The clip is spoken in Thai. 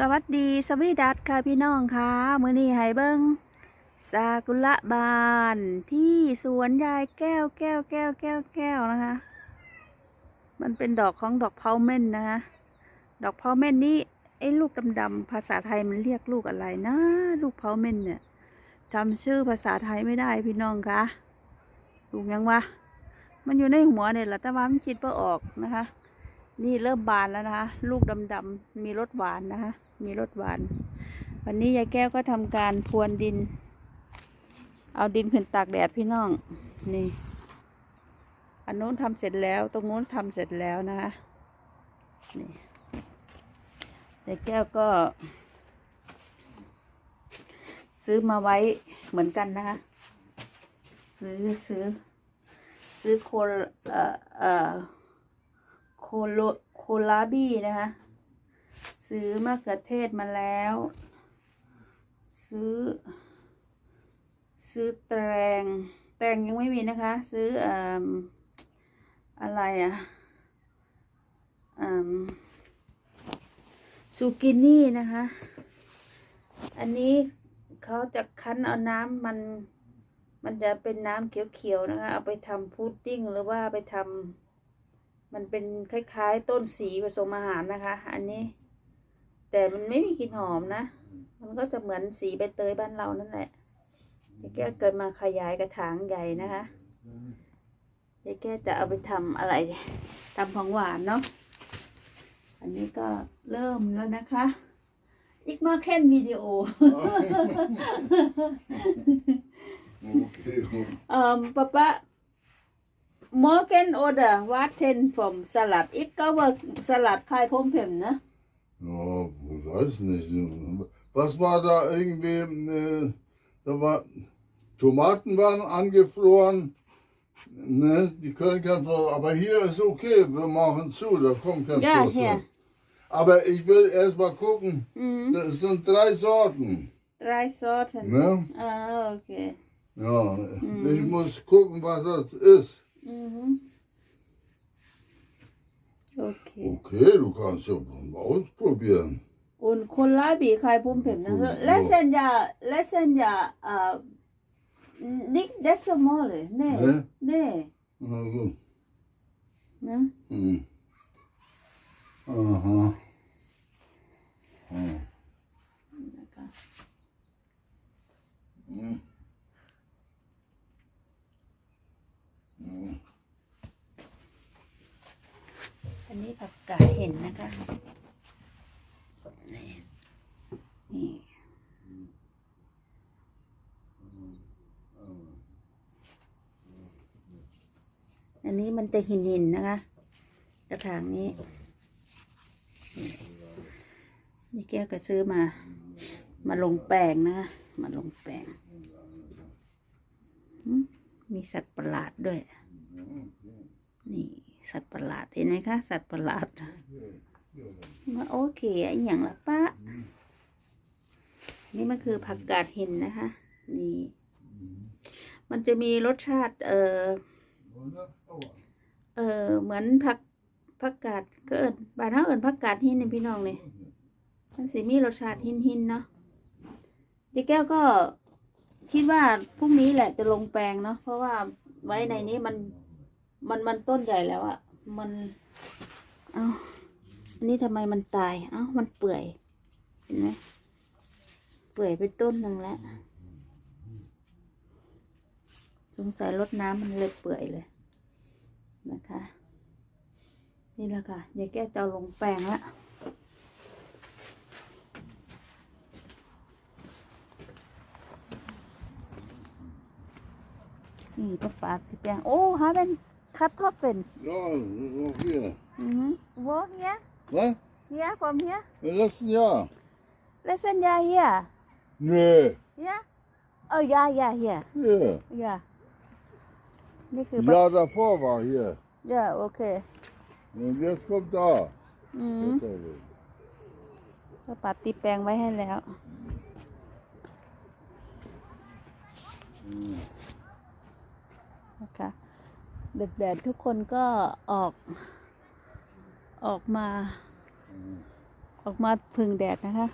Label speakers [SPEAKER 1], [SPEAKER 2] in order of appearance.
[SPEAKER 1] สวัสดีสวีดัสค่ะพี่น้องค่ะมือนี้ให้เบิ้งซากุระบานที่สวนยายแก้วแก้วแก้วแก้วแก้วนะคะ มันเป็นดอกของดอกเพาเม่นนะคะดอกเพาเม่นนี่ไอ้ลูกดำๆภาษาไทยมันเรียกลูกอะไรนะ ลูกเพาเม่นเนี่ยจำชื่อภาษาไทยไม่ได้พี่น้องคะลูกยังวะมันอยู่ในหัวเนี่ยแหละแต่ว่ามันคิดว่าออกนะคะ นี่เริ่มบานแล้วนะคะ ลูกดำๆมีรสหวานนะคะ มีรสหวาน วันนี้ยายแก้วก็ทำการพรวนดิน เอาดินขึ้นตากแดดพี่น้อง นี่ อันนู้นทำเสร็จแล้ว ตรงนู้นทำเสร็จแล้วนะคะนี่ยายแก้วก็ ซื้อมาไว้เหมือนกันนะคะ ซื้อซื้อ ซื้อโคลเอ่อเอ่อโคโลโคลาบี้นะคะ ซื้อมะเขือเทศมาแล้ว ซื้อ ซื้อแตงแตงยังไม่มีนะคะ ซื้อออะไรอะอ่าซูกินี่นะคะ อันนี้เขาจะคั้นเอาน้ำมัน มันจะเป็นน้ำเขียวๆนะคะ เอาไปทำพุดดิ้งหรือว่าไปทำมันเป็นคล้ายๆ ต้นสีผสมอาหารนะคะ อันนี้ แต่มันไม่มีกลิ่นหอมนะ มันก็จะเหมือนสีใบเตยบ้านเรานั่นแหละยายแก้วเกิดมาขยายกระถางใหญ่นะคะยายแก้วจะเอาไปทำอะไรทำของหวานเนาะ อันนี้ก็เริ่มแล้วนะคะ อีกมาแค่นวิดีโอ
[SPEAKER 2] Okay, gut.
[SPEAKER 1] เอ่อปะปะ morgen oder warten vom Salat ich glaube
[SPEAKER 2] weiß nicht. Was war da irgendwie? Äh, da war Tomaten waren angefroren. Ne, die können kein Floß. Aber hier ist okay, wir machen zu, da kommt kein
[SPEAKER 1] ja,
[SPEAKER 2] Floß.
[SPEAKER 1] Hier.
[SPEAKER 2] Aber ich will erst mal gucken.
[SPEAKER 1] Mhm.
[SPEAKER 2] Das sind drei Sorten.
[SPEAKER 1] Drei Sorten.
[SPEAKER 2] Ne?
[SPEAKER 1] Ah, okay.
[SPEAKER 2] Ja, mhm. ich muss gucken, was das ist.
[SPEAKER 1] Mhm. Okay.
[SPEAKER 2] Okay, du kannst ja mal ausprobieren.
[SPEAKER 1] Und Kohlrabi คายพมเพ็มนะ
[SPEAKER 2] โอ้
[SPEAKER 1] letzten Jahr letzten Jahr อ่า nicht das so mal เลยเน่
[SPEAKER 2] Ne?
[SPEAKER 1] เน่
[SPEAKER 2] Na gut.
[SPEAKER 1] นะ
[SPEAKER 2] Hm. Aha. Hm.
[SPEAKER 1] นะคะ
[SPEAKER 2] Hm. Hm.
[SPEAKER 1] อันนี้ผักกาดเห็นนะคะ นี่นี่ อันนี้มันจะหินหินนะคะ กระถางนี้ นี่แก้วก็ซื้อมา มาลงแปลงนะคะ มาลงแปลง มีสัตว์ประหลาดด้วย นี่สัตว์ประหลาดเห็นไหมคะ สัตว์ประหลาดมาโอเคอย่างละป้านี่มันคือผักกาดหินนะคะ นี่ มันจะมีรสชาติ เออ เออเหมือนผักผักกาดก็เอิญบานเฮาเอิญผักกาดหินนี่พี่น้องนี่มันสิมีรสชาติหินหินเนาะพี่แก้วก็คิดว่าพรุ่งนี้แหละจะลงแปลงเนาะเพราะว่าไว้ในนี้มันมันมันต้นใหญ่แล้วอะมันเอาอันนี้ทำไมมันตาย เอ้ามันเปื่อยเห็นไหมเปื่อยไปต้นหนึ่งแล้ว สงสัยรดน้ำมันเลยเปื่อยเลยนะคะ นี่แหละค่ะยายแก้วจะเอาลงแปลงละนี่ก็ปาดที่แปลงโอ้ฮะเป็นคัดทอดเป็น
[SPEAKER 2] Ja, das ist auch hier.
[SPEAKER 1] อือฮึวอเฮีย
[SPEAKER 2] Was?
[SPEAKER 1] เฮียผมเฮีย
[SPEAKER 2] Im letzten Jahr?
[SPEAKER 1] เลสัญญาเฮีย
[SPEAKER 2] Nee.
[SPEAKER 1] เฮียเออยายาเฮีย
[SPEAKER 2] Hier.
[SPEAKER 1] ยา นี่คือ
[SPEAKER 2] Ja, davor war hier.
[SPEAKER 1] ยาโอเค
[SPEAKER 2] Und jetzt kommt da.
[SPEAKER 1] อืม
[SPEAKER 2] Jetzt
[SPEAKER 1] ก็ปัดตีแปลงไว้ให้แล้ว นะคะแดดๆทุกคนก็ออก ออกมา ออกมาพึ่งแดดนะคะ